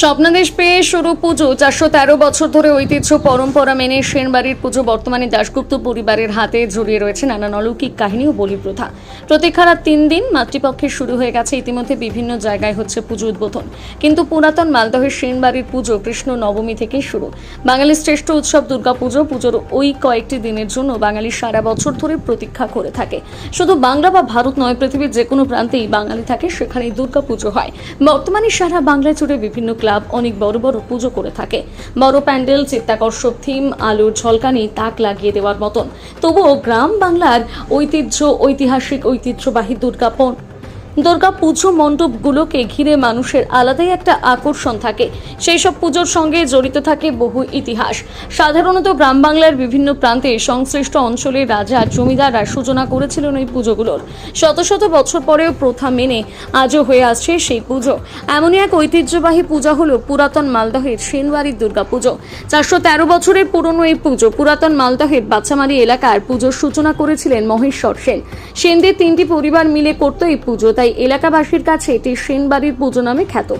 স্বপ্নাদেশ পেয়ে শুরু পুজো। চারশো তেরো বছর ধরে ঐতিহ্য পরম্পরা মেনে সেনবাড়ির পুজো বর্তমানে দাশগুপ্ত পরিবারের হাতে জড়িয়ে রয়েছে নানান অলৌকিক কাহিনী ও বলি প্রথা প্রতীক্ষার তিন দিন মাতৃপক্ষে শুরু হয়ে গেছে ইতিমধ্যে বিভিন্ন জায়গায় হচ্ছে পুজো উদ্বোধন। কিন্তু পুরাতন মালদহের সেনবাড়ির পুজো কৃষ্ণ নবমী থেকে শুরু। বাঙালির শ্রেষ্ঠ উৎসব দুর্গাপুজো পুজোর ওই কয়েকটি দিনের জন্য বাঙালি সারা বছর ধরে প্রতীক্ষা করে থাকে। শুধু বাংলা বা ভারত নয়, পৃথিবীর যে কোনো প্রান্তেই বাঙালি থাকে, সেখানেই দুর্গাপুজো হয়। বর্তমানে সারা বাংলা জুড়ে বিভিন্ন ক্লাব অনেক বড় বড় পুজো করে থাকে। বড় প্যান্ডেল, চিত্তাকর্ষক থিম, আলোর ঝলকানি, তাক লাগিয়ে দেওয়ার মতন। তবুও গ্রাম বাংলার ঐতিহ্য, ঐতিহাসিক ঐতিহ্যবাহী দুর্গাপন দুর্গা পুজো মণ্ডপগুলোকে ঘিরে মানুষের আলাদাই একটা আকর্ষণ থাকে। সেই সব পুজোর সঙ্গে জড়িত থাকে বহু ইতিহাস। সাধারণত গ্রাম বাংলার বিভিন্ন প্রান্তে সংশ্লিষ্ট অঞ্চলের রাজা, জমিদাররা সূচনা করেছিলেন এই পুজোগুলোর। শত শত বছর পরেও প্রথা মেনে আজও হয়ে আসছে সেই পুজো। এমনই এক ঐতিহ্যবাহী পূজা হলো পুরাতন মালদহের সেনবাড়ির দুর্গা পুজো। চারশো তেরো বছরের পুরনো এই পুজো পুরাতন মালদহের বাচ্চামারি এলাকার পুজোর সূচনা করেছিলেন মহেশ্বর সেন। সেনদের তিনটি পরিবার মিলে করত এই পুজো তাই এলাকাবাসীর কাছে এটি সেনবাড়ির পুজো নামে খ্যাত।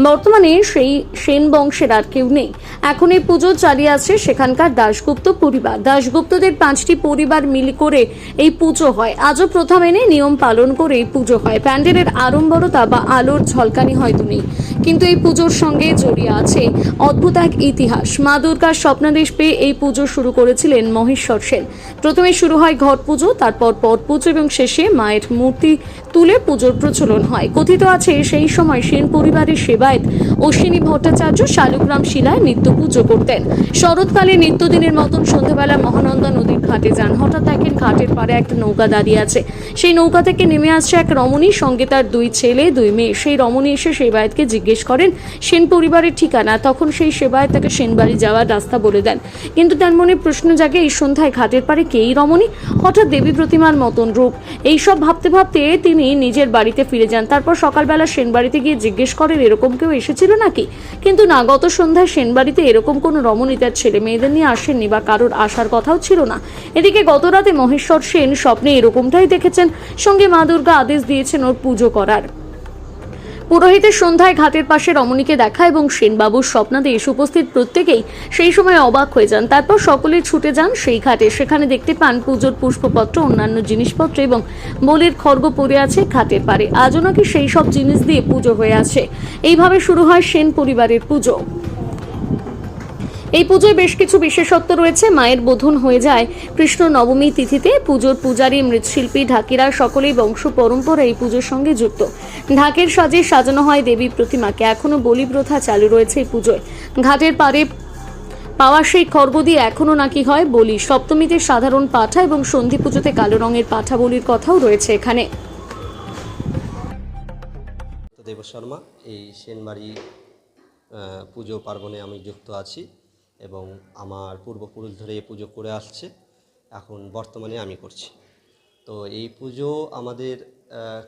বর্তমানে সেই সেন বংশের আর কেউ নেই। এখন এই পুজো চালিয়ে আছে সেখানকার দাশগুপ্ত পরিবার। দাশগুপ্তদের পাঁচটি পরিবার মিলে করে এই পুজো হয়। আজও প্রথা মেনে নিয়ম পালন করে এই পুজো হয়। প্যান্ডেলের আড়ম্বরতা বা আলোর ঝলকানি হয়তো নেই। কিন্তু এই পুজোর সঙ্গে জড়িয়ে আছে অদ্ভুত এক ইতিহাস। মা দুর্গার স্বপ্নাদেশ পেয়ে এই পুজো শুরু করেছিলেন মহেশ্বর সেন। প্রথমে শুরু হয় ঘট পুজো, তারপর পট পুজো এবং শেষে মায়ের মূর্তি তুলে পুজোর প্রচলন হয়। কথিত আছে সেই সময় সেন পরিবারের সেবায়ত অশ্বিনী ভট্টাচার্য শালুগ্রাম শিলায় নিত্য পুজো করতেন। শরৎকালে নিত্যদিনের মতন সন্ধ্যাবেলা মহানন্দা নদীর ঘাটে যান। হঠাৎ দেখেন ঘাটের পাড়ে একটা নৌকা দাঁড়িয়ে আছে। সেই নৌকা থেকে নেমে আসছে এক রমণী, সঙ্গে তার দুই ছেলে, দুই মেয়ে। সেই রমণী এসে সেবায়তকে জিজ্ঞেস করেন, সেন পরিবারের ঠিকানা? তখন সেই সেবায়ত তাকে সেনবাড়ি যাওয়ার রাস্তা বলে দেন। কিন্তু তার মনে প্রশ্ন জাগে, এই সন্ধ্যায় ঘাটের পাড়ে কেই রমণী? হঠাৎ দেবী প্রতিমার মতন রূপ। এইসব ভাবতে ভাবতে তিনি নিজের বাড়িতে ফিরে যান। তারপর সকালবেলা সেনবাড়িতে গিয়ে জিজ্ঞেস করেন, এরকম কেউ এসেছিল? নাকি? কিন্তু না, গত সন্ধ্যায় সেনবাড়িতে এরকম কোনো রমণী তার ছেলে মেয়েদের নিয়ে আসেননি বা কারোর আসার কথাও ছিল না। এদিকে গত রাতে মহেশ্বর সেন স্বপ্নে এরকমটাই দেখেছেন। সঙ্গে মা দুর্গা আদেশ দিয়েছেন ওর পুজো করার। পুরোহিতের সন্ধ্যায় ঘাটের পাশে রমণীকে দেখা এবং সেনবাবুর স্বপ্নাদেশ উপস্থিত প্রত্যেকেই সেই সময় অবাক হয়ে যান। তারপর সকলে ছুটে যান সেই ঘাটে। সেখানে দেখতে পান পুজোর পুষ্পপত্র, অন্যান্য জিনিসপত্র এবং বলির খর্গ পড়ে আছে ঘাটের পারে আজও নাকি সেই সব জিনিস দিয়ে পুজো হয়ে আছে। এইভাবে শুরু হয় সেন পরিবারের পুজো। এই পুজোয় বেশ কিছু বিশেষত্ব রয়েছে। মায়ের বোধন হয়ে যায়। কৃষ্ণ নবমী তিথিতে পুজোর পূজারী, মৃৎশিল্পী ঢাকিরা সকলেই বংশ পরম্পরা এই পুজোর সঙ্গে যুক্ত। ঢাকের সাজে সাজানো হয় দেবী প্রতিমাকে। এখনও বলি প্রথা চালু রয়েছে এই পুজোয়। ঘাটের পারে পাওয়া সেই খর্গ দিয়ে এখনও নাকি হয় বলি। সপ্তমীতে সাধারণ পাঠা এবং সন্ধি পুজোতে কালো রঙের পাঠা বলির কথাও রয়েছে এখানে। দেব শর্মা এই সেনবাড়ি পুজো পার্বণে আমি যুক্ত আছি। এবং আমার পূর্বপুরুষ ধরে এই পুজো করে আসছে। এখন বর্তমানে আমি করছি। তো এই পুজো আমাদের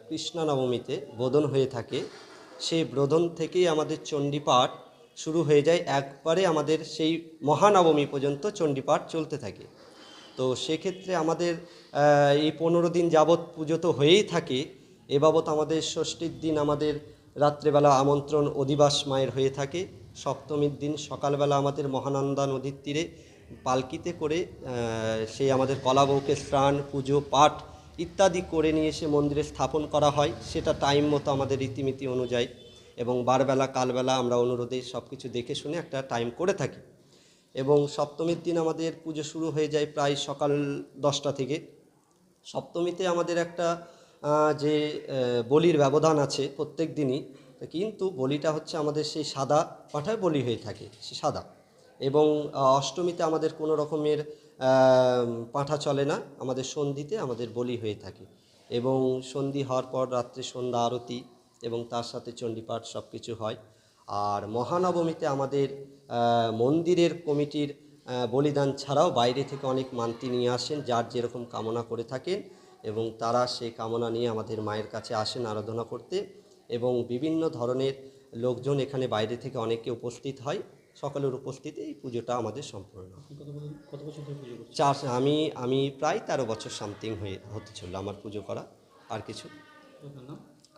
কৃষ্ণ নবমীতে বোধন হয়ে থাকে। সেই বোধন থেকেই আমাদের চণ্ডীপাঠ শুরু হয়ে যায়। একবারে আমাদের সেই মহানবমী পর্যন্ত চণ্ডীপাঠ চলতে থাকে। তো সেক্ষেত্রে আমাদের এই পনেরো দিন যাবৎ পুজো তো হয়েই থাকে। এ বাবদ আমাদের ষষ্ঠীর দিন আমাদের রাত্রেবেলা আমন্ত্রণ অধিবাস মায়ের হয়ে থাকে। সপ্তমীর দিন সকালবেলা আমাদের মহানন্দা নদীর তীরে পালকিতে করে সেই আমাদের কলা কলাবউকে স্নান, পুজো, পাঠ ইত্যাদি করে নিয়ে এসে মন্দিরে স্থাপন করা হয়। সেটা টাইম মতো আমাদের রীতিনীতি অনুযায়ী এবং বারবেলা, কালবেলা আমরা অনুরোধে সব কিছু দেখে শুনে একটা টাইম করে থাকি। এবং সপ্তমীর দিন আমাদের পুজো শুরু হয়ে যায় প্রায় সকাল দশটা থেকে। সপ্তমীতে আমাদের একটা যে বলির ব্যবধান আছে প্রত্যেক দিনই কিন্তু বলিটা হচ্ছে আমাদের সেই সাদা পাঠায় বলি হয়ে থাকে সে সাদা। এবং অষ্টমীতে আমাদের কোনো রকমের পাঠা চলে না, আমাদের সন্ধিতে আমাদের বলি হয়ে থাকে। এবং সন্ধি হওয়ার পর রাত্রে সন্ধ্যা আরতি এবং তার সাথে চণ্ডীপাঠ সব কিছু হয়। আর মহানবমীতে আমাদের মন্দিরের কমিটির বলিদান ছাড়াও বাইরে থেকে অনেক মান্তি নিয়ে আসেন, যার যেরকম কামনা করে থাকেন এবং তারা সেই কামনা নিয়ে আমাদের মায়ের কাছে আসেন আরাধনা করতে। এবং বিভিন্ন ধরনের লোকজন এখানে বাইরে থেকে অনেকে উপস্থিত হয়। সকলের উপস্থিতি এই পুজোটা আমাদের সম্পূর্ণ। চার আমি আমি প্রায় তেরো বছর সামথিং হয়ে হতে চলল আমার পুজো করা আর কিছু।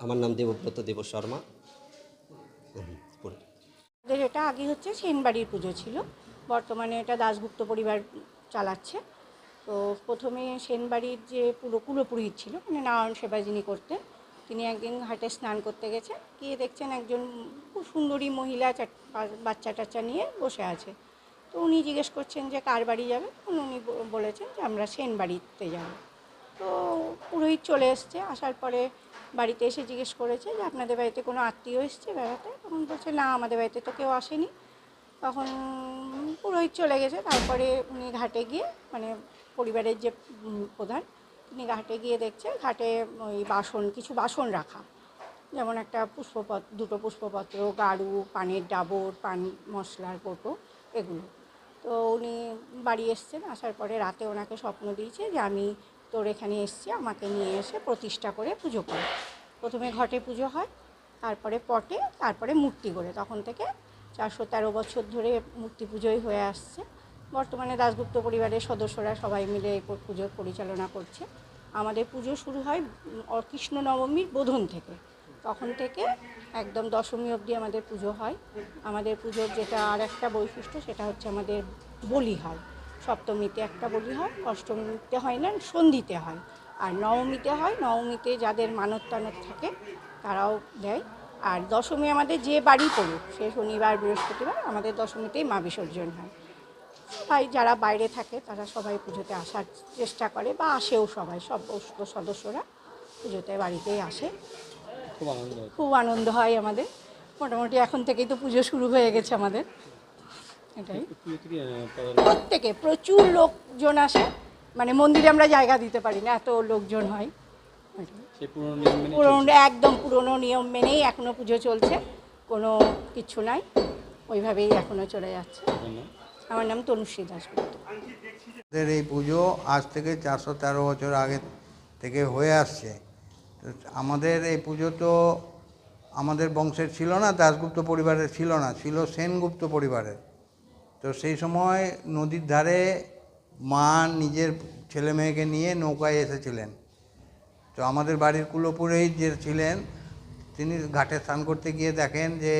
আমার নাম দেবব্রত দেব শর্মা। হুম, পুরো। আগে হচ্ছে সেনবাড়ির পুজো ছিল। বর্তমানে এটা দাশগুপ্ত পরিবার চালাচ্ছে। তো প্রথমে সেনবাড়ির যে পুরো কুলপুরোহিত ছিল মানে নারায়ণ সেবা যিনি করতেন তিনি একদিন ঘাটে স্নান করতে গেছে। গিয়ে দেখছেন একজন খুব সুন্দরী মহিলা বাচ্চা টাচ্চা নিয়ে বসে আছে। তো উনি জিজ্ঞেস করছেন যে কার বাড়ি যাবে? উনি বলেছেন যে আমরা সেন বাড়িতে যাব। তো পুরোহিত চলে এসছে। আসার পরে বাড়িতে এসে জিজ্ঞেস করেছে যে আপনাদের বাড়িতে কোনো আত্মীয় এসছে বেড়াতে? তখন বলছে, না, আমাদের বাড়িতে তো কেউ আসেনি। তখন পুরোহিত চলে গেছে। তারপরে উনি ঘাটে গিয়ে মানে পরিবারের যে প্রধান তিনি ঘাটে গিয়ে দেখছে, ঘাটে ওই বাসন, কিছু বাসন রাখা। যেমন একটা পুষ্পপত্র দুটো পুষ্পপত্র, গাড়ু, পানের ডাবর, পান, মশলার কোটো এগুলো। তো উনি বাড়ি এসছেন, আসার পরে রাতে ওনাকে স্বপ্ন দিয়েছে যে আমি তোর এখানে এসছি, আমাকে নিয়ে এসে প্রতিষ্ঠা করে পুজো করে। প্রথমে ঘটে পুজো হয়, তারপরে পটে, তারপরে মূর্তি করে তখন থেকে চারশো তেরো বছর ধরে মূর্তি পুজোই হয়ে আসছে। বর্তমানে দাশগুপ্ত পরিবারের সদস্যরা সবাই মিলে এই পু- পুজোর পরিচালনা করছে। আমাদের পুজো শুরু হয় কৃষ্ণ নবমীর বোধন থেকে। তখন থেকে একদম দশমী অবধি আমাদের পুজো হয়। আমাদের পুজোর যেটা আর একটা বৈশিষ্ট্য সেটা হচ্ছে আমাদের বলি হয়। সপ্তমীতে একটা বলি হয়, অষ্টমীতে হয় না, সন্ধিতে হয়। আর নবমীতে হয়, নবমীতে যাদের মানত টানত থাকে তারাও দেয়। আর দশমী আমাদের যে বাড়ি পড়ুক, সে শনিবার, বৃহস্পতিবার, আমাদের দশমীতেই মা বিসর্জন হয়। সবাই যারা বাইরে থাকে তারা সবাই পুজোতে আসার চেষ্টা করে বা আসেও সবাই সব সদস্যরা পুজোতে বাড়িতেই আসে। খুব আনন্দ হয়। খুব আনন্দ হয় আমাদের। মোটামুটি এখন থেকেই তো পুজো শুরু হয়ে গেছে আমাদের। এটাই। প্রত্যেকে প্রচুর লোকজন আসে। মানে মন্দিরে আমরা জায়গা দিতে পারি না এত লোকজন হয়। পুরনো একদম পুরনো নিয়ম মেনেই এখনও পুজো চলছে। কোনো কিছু নাই। ওইভাবেই এখনও চলে যাচ্ছে। আমার নাম তনুশ্রী দাসগুপ্ত এই পুজো আজ থেকে চারশো তেরো বছর আগে থেকে হয়ে আসছে। আমাদের এই পুজো তো আমাদের বংশের ছিল না, দাশগুপ্ত পরিবারের ছিল না, ছিল সেনগুপ্ত পরিবারের। তো সেই সময় নদীর ধারে মা নিজের ছেলে মেয়েকে নিয়ে নৌকায় এসেছিলেন। তো আমাদের বাড়ির কুলোপুরেই যে ছিলেন, তিনি ঘাটে স্নান করতে গিয়ে দেখেন যে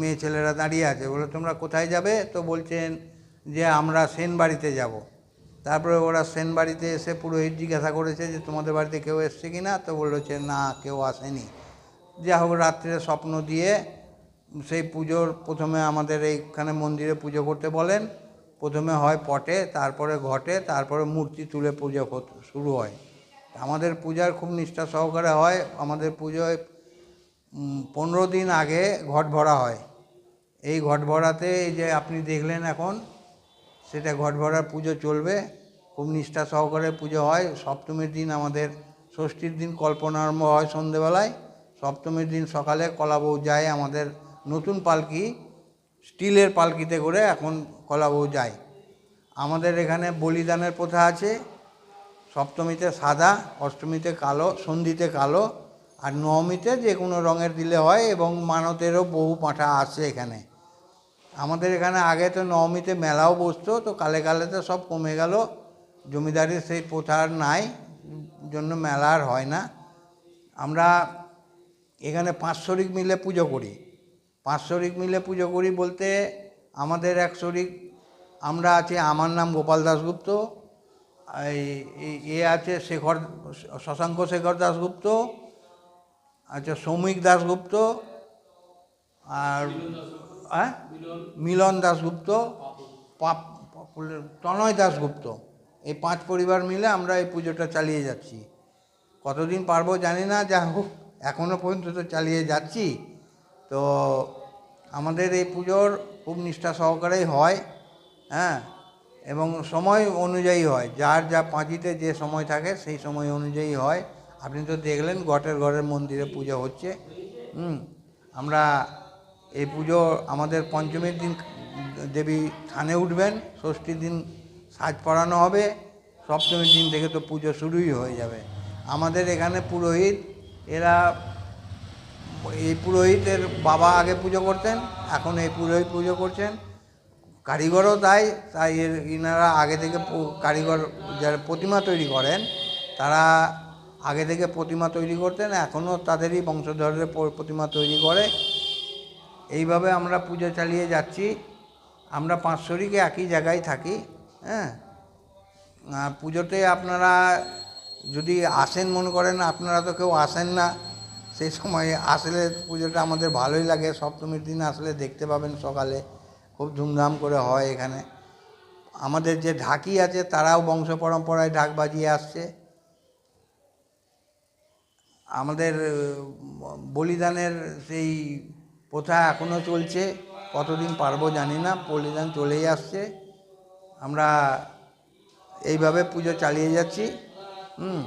মেয়ে ছেলেরা দাঁড়িয়ে আছে। বলে, তোমরা কোথায় যাবে? তো বলছেন যে, আমরা সেন বাড়িতে যাব। তারপরে ওরা সেন বাড়িতে এসে পুরোহিত জিজ্ঞাসা করেছে যে, তোমাদের বাড়িতে কেউ এসছে কি না তো বলেছে না, কেউ আসেনি। যা হোক, রাত্রে স্বপ্ন দিয়ে সেই পুজোর প্রথমে আমাদের এইখানে মন্দিরে পুজো করতে বলেন। প্রথমে হয় পটে, তারপরে ঘটে, তারপরে মূর্তি তুলে পুজো শুরু হয়। আমাদের পূজার খুব নিষ্ঠা সহকারে হয়। আমাদের পুজোয় পনেরো দিন আগে ঘট ভরা হয়। এই ঘট ভরাতে এই যে আপনি দেখলেন এখন, সেটা ঘট ভরার পুজো চলবে। খুব নিষ্ঠা সহকারে পুজো হয়। সপ্তমীর দিন আমাদের ষষ্ঠীর দিন কল্পনারম্ভ হয় সন্ধেবেলায়। সপ্তমীর দিন সকালে কলাবউ যায় আমাদের নতুন পালকি, স্টিলের পালকিতে করে এখন কলাবউ যায়। আমাদের এখানে বলিদানের প্রথা আছে। সপ্তমীতে সাদা, অষ্টমীতে কালো, সন্ধিতে কালো আর নবমীতে যে কোনো রঙের দিলে হয় এবং মানতেরও বহু পাঁঠা আছে এখানে। আমাদের এখানে আগে তো নবমীতে মেলাও বসতো, তো কালে কালে তো সব কমে গেল। জমিদারির সেই প্রথা নাই, জন্য মেলা আর হয় না। আমরা এখানে পাঁচ শরিক মিলে পুজো করি। পাঁচ শরিক মিলে পুজো করি বলতে আমাদের এক শরিক আমরা আছি, আমার নাম গোপাল দাশগুপ্ত এই, এ আছে শেখর, শশাঙ্ক শেখর দাশগুপ্ত আচ্ছা সৌমিক দাশগুপ্ত আর হ্যাঁ? মিলন দাশগুপ্ত, পাপ তনয় দাশগুপ্ত। এই পাঁচ পরিবার মিলে আমরা এই পুজোটা চালিয়ে যাচ্ছি। কতদিন পারব জানি না, যা হোক এখনও পর্যন্ত তো চালিয়ে যাচ্ছি। তো আমাদের এই পুজোর খুব নিষ্ঠা সহকারেই হয় হ্যাঁ? এবং সময় অনুযায়ী হয়। যার যা পাঁচিতে যে সময় থাকে, সেই সময় অনুযায়ী হয়। আপনি তো দেখলেন গটের ঘরের মন্দিরে পুজো হচ্ছে, হুম? আমরা এই পুজো আমাদের পঞ্চমীর দিন দেবী থানে উঠবেন, ষষ্ঠীর দিন সাজ পরানো হবে, সপ্তমীর দিন থেকে তো পুজো শুরুই হয়ে যাবে। আমাদের এখানে পুরোহিত, এরা এই পুরোহিতের বাবা আগে পুজো করতেন, এখন এই পুরোহিত পুজো করছেন। কারিগরও তাই তাই এর ইনারা আগে থেকে কারিগর যারা প্রতিমা তৈরি করেন, তারা আগে থেকে প্রতিমা তৈরি করতেন, এখনও তাদেরই বংশধরের প্রতিমা তৈরি করে। এইভাবে আমরা পুজো চালিয়ে যাচ্ছি। আমরা পাঁচ শরিকে একই জায়গায় থাকি হ্যাঁ? পুজোতে আপনারা যদি আসেন মনে করেন, আপনারা তো কেউ আসেন না। সেই সময় আসলে পুজোটা আমাদের ভালোই লাগে। সপ্তমীর দিন আসলে দেখতে পাবেন সকালে। খুব ধুমধাম করে হয় এখানে। আমাদের যে ঢাকি আছে, তারাও বংশ পরম্পরায় ঢাক বাজিয়ে আসছে। আমাদের বলিদানের সেই প্রথা এখনও চলছে। কতদিন পারব জানি না, বলিদান চলেই আসছে। আমরা এইভাবে পুজো চালিয়ে যাচ্ছি। হুম।